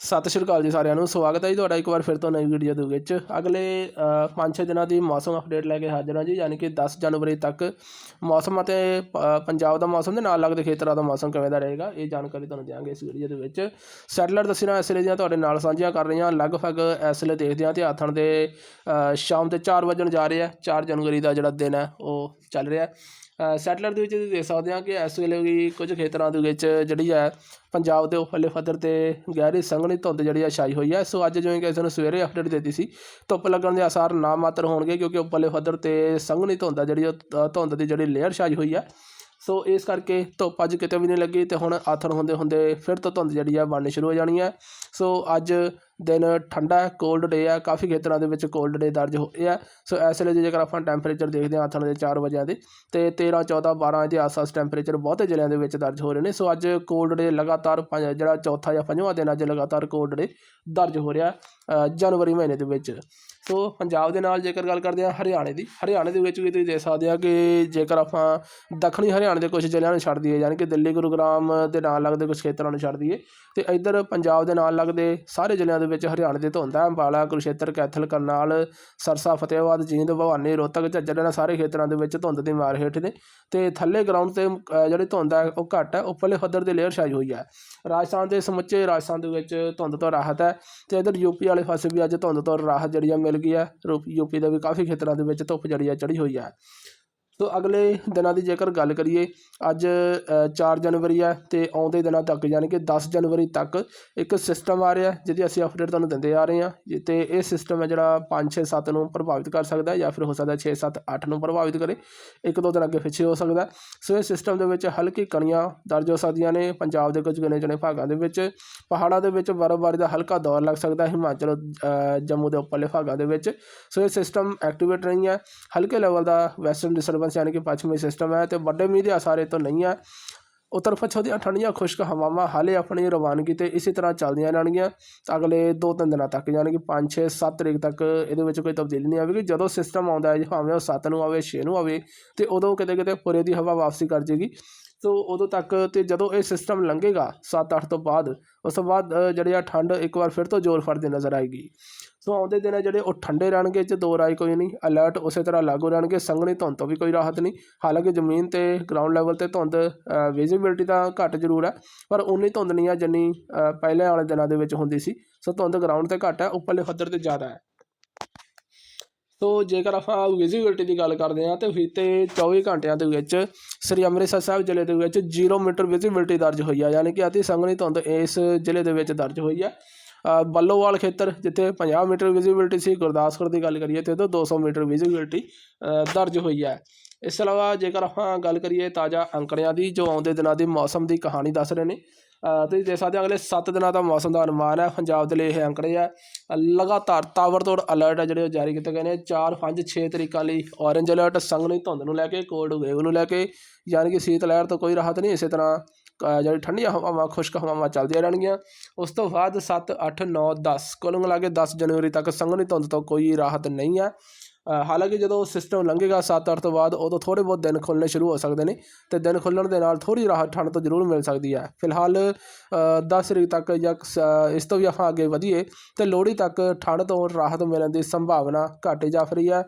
ਸਤਿ ਸ਼੍ਰੀ ਅਕਾਲ ਜੀ ਸਾਰਿਆਂ ਨੂੰ, ਸਵਾਗਤ ਹੈ ਜੀ ਤੁਹਾਡਾ ਇੱਕ ਵਾਰ ਫਿਰ ਤੋਂ ਨਵੀਂ ਵੀਡੀਓ ਦੇ ਵਿੱਚ। ਅਗਲੇ 5-6 ਦਿਨਾਂ ਦੀ ਮੌਸਮ ਅਪਡੇਟ ਲੈ ਕੇ ਹਾਜ਼ਰ ਹਾਂ ਜੀ, ਯਾਨੀ ਕਿ 10 ਜਨਵਰੀ ਤੱਕ ਮੌਸਮ ਅਤੇ ਪੰਜਾਬ ਦਾ ਮੌਸਮ ਦੇ ਨਾਲ ਲੱਗਦੇ ਖੇਤਰਾਂ ਦਾ ਮੌਸਮ ਕਿਵੇਂ ਦਾ ਰਹੇਗਾ, ਇਹ ਜਾਣਕਾਰੀ ਤੁਹਾਨੂੰ ਦਿਆਂਗੇ ਇਸ ਵੀਡੀਓ ਦੇ ਵਿੱਚ। ਸੈਟਲਾਈਟ ਤਸਵੀਰਾਂ ਇਸ ਵੇਲੇ ਦੀਆਂ ਤੁਹਾਡੇ ਨਾਲ ਸਾਂਝੀਆਂ ਕਰ ਰਹੀਆਂ, ਲਗਭਗ ਇਸ ਵੇਲੇ ਦੇਖਦੇ ਹਾਂ ਤੇ ਆਥਣ ਦੇ ਸ਼ਾਮ ਦੇ 4 ਵਜਣ ਜਾ ਰਹੇ ਆ 4 ਜਨਵਰੀ ਦਾ ਜਿਹੜਾ ਦਿਨ ਹੈ, ਉਹ ਚੱਲ ਰਿਹਾ। ਸੈਟਲਾਈਟ ਦੇ ਵਿੱਚ ਤੁਸੀਂ ਦੇਖ ਸਕਦੇ ਹਾਂ ਕਿ ਇਸ ਵੇਲੇ ਵੀ ਕੁਝ ਖੇਤਰਾਂ ਦੇ ਵਿੱਚ ਜਿਹੜੀ ਹੈ ਪੰਜਾਬ ਦੇ ਉਪਰਲੇ ਪੱਧਰ ਤੇ ਗਹਿਰੀ ਸੰਘਣੀ ਧੁੰਦ ਜਿਹੜੀ ਆ ਛਾਈ ਹੋਈ ਹੈ ਸੋ ਅੱਜ ਜਿਵੇਂ ਕਿ ਇਸ ਨੂੰ ਸਵੇਰੇ ਅਪਡੇਟ ਦਿੱਤੀ ਸੀ, ਧੁੱਪ ਲੱਗਣ ਦੇ ਆਸਾਰ ਨਾ ਮਾਤਰ ਹੋਣਗੇ ਕਿਉਂਕਿ ਉਪਰਲੇ ਪੱਧਰ ਤੇ ਸੰਘਣੀ ਧੁੰਦ ਆ ਜਿਹੜੀ ਉਹ ਧੁੰਦ ਦੀ ਜਿਹੜੀ ਲੇਅਰ ਛਾਈ ਹੋਈ ਹੈ ਸੋ ਇਸ ਕਰਕੇ ਧੁੱਪ ਅੱਜ ਕਿਤੇ ਵੀ ਨਹੀਂ ਲੱਗੀ ਤੇ ਹੁਣ ਆਥਣ ਹੁੰਦੇ ਹੁੰਦੇ ਫਿਰ ਤੋਂ ਧੁੰਦ ਜਿਹੜੀ ਆ ਬਣਨੀ ਸ਼ੁਰੂ ਹੋ ਜਾਣੀ ਹੈ ਸੋ ਅੱਜ ਦਿਨ ਠੰਡਾ ਕੋਲਡ ਡੇ ਹੈ, ਕਾਫੀ ਖੇਤਰਾਂ ਦੇ ਵਿੱਚ ਕੋਲਡ ਡੇ ਦਰਜ ਹੋਏ ਆ ਸੋ ਇਸ ਵੇਲੇ ਜੇਕਰ ਆਪਾਂ ਟੈਂਪਰੇਚਰ ਦੇਖਦੇ ਹਾਂ ਆਥਣ ਦੇ 4 ਵਜਿਆਂ ਦੇ, ਤੇ 13 14 12 ਦੇ ਆਸ-ਪਾਸ ਟੈਂਪਰੇਚਰ ਬਹੁਤੇ ਜ਼ਿਲ੍ਹਿਆਂ ਦੇ ਵਿੱਚ ਦਰਜ ਹੋ ਰਹੇ ਨੇ। ਸੋ ਅੱਜ ਕੋਲਡ ਡੇ ਲਗਾਤਾਰ ਪੰਜ- ਜਿਹੜਾ ਚੌਥਾ ਜਾਂ ਪੰਜਵਾਂ ਦਿਨ ਅੱਜ ਲਗਾਤਾਰ ਕੋਲਡ ਡੇ ਦਰਜ ਹੋ ਰਿਹਾ ਜਨਵਰੀ ਮਹੀਨੇ ਦੇ ਵਿੱਚ। ਸੋ ਪੰਜਾਬ ਦੇ ਨਾਲ ਜੇਕਰ ਗੱਲ ਕਰਦੇ ਹਾਂ ਹਰਿਆਣੇ ਦੀ, ਹਰਿਆਣੇ ਦੇ ਵਿੱਚ ਵੀ ਤੁਸੀਂ ਦੇਖ ਸਕਦੇ ਆ ਕਿ ਜੇਕਰ ਆਪਾਂ ਦੱਖਣੀ ਹਰਿਆਣੇ ਦੇ ਕੁਝ ਜ਼ਿਲ੍ਹਿਆਂ ਨੂੰ ਛੱਡ ਦਈਏ, ਯਾਨੀ ਕਿ ਦਿੱਲੀ, ਗੁਰੂਗ੍ਰਾਮ ਦੇ ਨਾਲ ਲੱਗਦੇ ਕੁਝ ਖੇਤਰਾਂ ਨੂੰ ਛੱਡ ਦਈਏ, ਤੇ ਇੱਧਰ ਪੰਜਾਬ ਦੇ ਨਾਲ ਲੱਗਦੇ ਸਾਰੇ ਜ਼ਿਲ੍ਹਿਆਂ ਦੇ ਵਿੱਚ ਹਰਿਆਣੇ ਦੇ ਧੁੰਦ ਹੈ, ਅੰਬਾਲਾ ਕੁਰੂਸ਼ੇਤਰ ਕੈਥਲ, ਕਰਨਾਲ, ਸਰਸਾ, ਫਤਿਹਾਬਾਦ, ਜੀਂਦ, ਭਵਾਨੀ, ਰੋਹਤਕ, ਝੱਜਰ ਇਹਨਾਂ ਸਾਰੇ ਖੇਤਰਾਂ ਦੇ ਵਿੱਚ ਧੁੰਦ ਦੀ ਮਾਰ ਹੇਠ ਨੇ ਤੇ ਥੱਲੇ ਗਰਾਊਂਡ ਤੇ ਜਿਹੜੀ ਧੁੰਦ ਹੈ ਉਹ ਘੱਟ ਹੈ, ਉੱਪਰਲੇ ਪੱਧਰ ਤੇ ਲੇਅਰ ਛਾਈ ਹੋਈ ਹੈ। ਰਾਜਸਥਾਨ ਦੇ ਸਮੁੱਚੇ ਰਾਜਸਥਾਨ ਦੇ ਵਿੱਚ ਧੁੰਦ ਤੋਂ ਰਾਹਤ ਹੈ ਤੇ ਇੱਧਰ ਯੂਪੀ ਵਾਲੇ ਪਾਸੇ ਵੀ ਅੱਜ ਧੁੰਦ ਤੋਂ ਰਾਹਤ ਜਿਹੜੀ ਆ ਮਿਲ ਗਈ ਹੈ ਯੂਪੀ ਦੇ ਵੀ ਕਾਫੀ ਖੇਤਰਾਂ ਦੇ ਵਿੱਚ ਧੁੱਪ ਜਿਹੜੀ ਆ ਚੜੀ ਹੋਈ ਹੈ। ਸੋ ਅਗਲੇ ਦਿਨਾਂ ਦੀ ਜੇਕਰ ਗੱਲ ਕਰੀਏ ਅੱਜ ਅ, 4 ਜਨਵਰੀ ਹੈ ਤੇ ਆਉਂਦੇ ਦਿਨਾਂ ਤੱਕ ਯਾਨੀ ਕਿ 10 ਜਨਵਰੀ ਤੱਕ ਇੱਕ ਸਿਸਟਮ ਆ ਰਿਹਾ ਜਿਹਦੀ ਅਸੀਂ ਅਪਡੇਟ ਤੁਹਾਨੂੰ ਦਿੰਦੇ ਆ ਰਹੇ ਹਾਂ ਜੀ ਤੇ ਇਹ ਸਿਸਟਮ ਹੈ ਜਿਹੜਾ 5 6 7 ਨੂੰ ਪ੍ਰਭਾਵਿਤ ਕਰ ਸਕਦਾ ਹੈ ਜਾਂ ਫਿਰ ਹੋ ਸਕਦਾ 6 7 8 ਨੂੰ ਪ੍ਰਭਾਵਿਤ ਕਰੇ ਇੱਕ ਦੋ ਦਿਨ ਅੱਗੇ ਪਿੱਛੇ ਹੋ ਸਕਦਾ ਸੋ ਇਹ ਸਿਸਟਮ ਦੇ ਵਿੱਚ ਹਲਕੀ ਕਣੀਆਂ ਦਰਜ ਹੋ ਸਕਦੀਆਂ ਨੇ ਪੰਜਾਬ ਦੇ ਕੁਝ ਗਿਣੇ ਚੁਣੇ ਭਾਗਾਂ ਦੇ ਵਿੱਚ ਪਹਾੜਾਂ ਦੇ ਵਿੱਚ ਬਰਫ਼ਬਾਰੀ ਦਾ ਹਲਕਾ ਦੌਰ ਲੱਗ ਸਕਦਾ ਹੈ ਹਿਮਾਚਲ ਜੰਮੂ ਦੇ ਉੱਪਰਲੇ ਭਾਗਾਂ ਦੇ ਵਿੱਚ। ਸੋ ਇਹ ਸਿਸਟਮ ਐਕਟੀਵੇਟ ਨਹੀਂ ਹੈ ਹਲਕੇ ਲੈਵਲ ਦਾ ਵੈਸਟਰਨ ਡਿਸਟਰਬੈਂਸ ਯਾਨੀ ਕਿ ਪੱਛਮੀ ਸਿਸਟਮ ਹੈ ਤੇ ਵੱਡੇ ਮੀਂਹ ਦੇ ਆਸਾਰ ਇਹ ਤੋਂ ਨਹੀਂ ਹੈ। ਉੱਤਰ ਪੱਛਮ ਦੀਆਂ ਠੰਡੀਆਂ ਖੁਸ਼ਕ ਹਵਾਵਾਂ ਹਾਲੇ ਆਪਣੀ ਰਵਾਨਗੀ ਤੇ ਇਸੇ ਤਰ੍ਹਾਂ ਚੱਲਦੀਆਂ ਰਹਿਣਗੀਆਂ। ਅਗਲੇ 2-3 ਦਿਨਾਂ ਤੱਕ ਯਾਨੀ ਕਿ 5 6 7 ਤਰੀਕ ਤੱਕ ਇਹਦੇ ਵਿੱਚ ਕੋਈ ਤਬਦੀਲੀ ਨਹੀਂ ਆਵੇਗੀ। ਜਦੋਂ ਸਿਸਟਮ ਆਉਂਦਾ ਹੈ, ਭਾਵੇਂ ਉਹ 7 ਨੂੰ ਆਵੇ 6 ਨੂੰ ਆਵੇ, ਤੇ ਉਦੋਂ ਕਿਤੇ ਕਿਤੇ ਪੁਰੇ ਦੀ ਹਵਾ ਵਾਪਸੀ ਕਰ ਜੇਗੀ। ਸੋ ਉਦੋਂ ਤੱਕ ਤੇ ਜਦੋਂ ਇਹ ਸਿਸਟਮ ਲੰਘੇਗਾ 7-8 ਤੋਂ ਬਾਅਦ ਉਸ ਤੋਂ ਬਾਅਦ ਅ, ਜਿਹੜੀ ਆ ਠੰਡ ਇੱਕ ਵਾਰ ਫਿਰ ਤੋਂ ਜ਼ੋਰ ਫੜਦੀ ਨਜ਼ਰ ਆਏਗੀ। ਸੋ ਆਉਂਦੇ ਦਿਨ ਜਿਹੜੇ ਉਹ ਠੰਡੇ ਰਹਿਣਗੇ ਚ ਦੋ ਰਾਏ ਕੋਈ ਨਹੀਂ। ਅਲਰਟ ਉਸੇ ਤਰ੍ਹਾਂ ਲਾਗੂ ਰਹਿਣਗੇ ਸੰਘਣੀ ਧੁੰਦ ਤੋਂ ਵੀ ਕੋਈ ਰਾਹਤ ਨਹੀਂ। ਹਾਲਾਂਕਿ ਜ਼ਮੀਨ ਤੇ ਗਰਾਊਂਡ ਲੈਵਲ ਤੇ ਧੁੰਦ ਵਿਜ਼ਿਬਿਲਟੀ ਤਾਂ ਘੱਟ ਜ਼ਰੂਰ ਹੈ ਪਰ ਉਨੀ ਧੁੰਦ ਨਹੀਂ ਆ ਜਿੰਨੀ ਅ, ਪਹਿਲੇ ਵਾਲੇ ਦਿਨਾਂ ਦੇ ਵਿੱਚ ਹੁੰਦੀ ਸੀ। ਸੋ ਧੁੰਦ ਗਰਾਊਂਡ ਤੇ ਘੱਟ ਹੈ ਉੱਪਰਲੇ ਪੱਧਰ ਤੇ ਜ਼ਿਆਦਾ ਹੈ। ਸੋ ਜੇਕਰ ਆਪਾਂ ਵਿਜ਼ਿਬਿਲਟੀ ਦੀ ਗੱਲ ਕਰਦੇ ਹਾਂ ਤੇ ਫੀਤੇ 24 ਘੰਟਿਆਂ ਦੇ ਵਿੱਚ ਸ੍ਰੀ ਅੰਮ੍ਰਿਤਸਰ ਸਾਹਿਬ ਜ਼ਿਲ੍ਹੇ ਦੇ ਵਿੱਚ 0 ਮੀਟਰ ਵਿਜ਼ਿਬਿਲਟੀ ਦਰਜ ਹੋਈ ਹੈ ਯਾਨੀ ਕਿ ਅਤੀ ਸੰਘਣੀ ਧੁੰਦ ਇਸ ਜ਼ਿਲ੍ਹੇ ਦੇ ਵਿੱਚ ਦਰਜ ਹੋਈ ਹੈ ਬੱਲੋਵਾਲ ਖੇਤਰ, ਜਿੱਥੇ 50 ਮੀਟਰ ਵਿਜ਼ਿਬਿਲਟੀ ਸੀ, ਗੁਰਦਾਸਪੁਰ ਦੀ ਗੱਲ ਕਰੀਏ ਤੇ ਉਦੋਂ 200 ਮੀਟਰ ਵਿਜ਼ਿਬਿਲਟੀ ਦਰਜ ਹੋਈ ਹੈ ਇਸ ਤੋਂ ਇਲਾਵਾ ਜੇਕਰ ਆਪਾਂ ਗੱਲ ਕਰੀਏ ਤਾਜ਼ਾ ਅੰਕੜਿਆਂ ਦੀ, ਜੋ ਆਉਂਦੇ ਦਿਨਾਂ ਦੀ ਮੌਸਮ ਦੀ ਕਹਾਣੀ ਦੱਸ ਰਹੇ ਨੇ ਤੁਸੀਂ ਦੇਖ ਸਕਦੇ ਹੋ ਅਗਲੇ 7 ਦਿਨਾਂ ਦਾ ਮੌਸਮ ਦਾ ਅਨੁਮਾਨ ਹੈ। ਪੰਜਾਬ ਦੇ ਲਈ ਇਹ ਅੰਕੜੇ ਆ ਅ, ਲਗਾਤਾਰ ਤਾਬੜਤੋੜ ਅਲਰਟ ਹੈ ਜਿਹੜੇ ਉਹ ਜਾਰੀ ਕੀਤੇ ਗਏ ਨੇ। 4 5 6 ਤਰੀਕਾਂ ਲਈ ਔਰੇਂਜ ਅਲਰਟ ਸੰਘਣੀ ਧੁੰਦ ਨੂੰ ਲੈ ਕੇ ਕੋਲਡ ਵੇਵ ਨੂੰ ਲੈ ਕੇ ਯਾਨੀ ਕਿ ਸੀਤ ਲਹਿਰ ਤੋਂ ਕੋਈ ਰਾਹਤ ਨਹੀਂ ਇਸੇ ਤਰ੍ਹਾਂ ਜਿਹੜੀ ਠੰਡੀਆਂ ਹਵਾਵਾਂ ਖੁਸ਼ਕ ਹਵਾਵਾਂ ਚੱਲਦੀਆਂ ਰਹਿਣਗੀਆਂ। ਉਸ ਤੋਂ ਬਾਅਦ 7 8 9 10 ਕੁੱਲ ਮਿਲਾ ਕੇ 10 ਜਨਵਰੀ ਤੱਕ ਸੰਘਣੀ ਧੁੰਦ ਤੋਂ ਕੋਈ ਰਾਹਤ ਨਹੀਂ ਹੈ। ਹਾਲਾਂਕਿ ਜਦੋਂ ਸਿਸਟਮ ਲੰਘੇਗਾ 7-8 ਤੋਂ ਬਾਅਦ ਉਦੋਂ ਥੋੜ੍ਹੇ ਬਹੁਤ ਦਿਨ ਖੁੱਲ੍ਹਣੇ ਸ਼ੁਰੂ ਹੋ ਸਕਦੇ ਨੇ ਤੇ ਦਿਨ ਖੁੱਲ੍ਹਣ ਦੇ ਨਾਲ ਥੋੜ੍ਹੀ ਰਾਹਤ ਠੰਡ ਤੋਂ ਜ਼ਰੂਰ ਮਿਲ ਸਕਦੀ ਹੈ। ਫਿਲਹਾਲ ਅ, 10 ਤਰੀਕ ਤੱਕ ਜਾਂ ਸ- ਇਸ ਤੋਂ ਵੀ ਆਪਾਂ ਅੱਗੇ ਵਧੀਏ ਤੇ ਲੋਹੜੀ ਤੱਕ ਠੰਡ ਤੋਂ ਰਾਹਤ ਮਿਲਣ ਦੀ ਸੰਭਾਵਨਾ ਘੱਟ ਜਾ ਰਹੀ ਹੈ।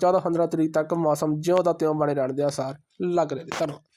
14-15 ਤਰੀਕ ਤੱਕ ਮੌਸਮ ਜਿਉਂ ਦਾ ਤਿਉਂ ਬਣੇ ਰਹਿਣ ਦੇ ਆਸਾਰ ਲੱਗ ਰਹੇ ਨੇ। ਧੰਨਵਾਦ।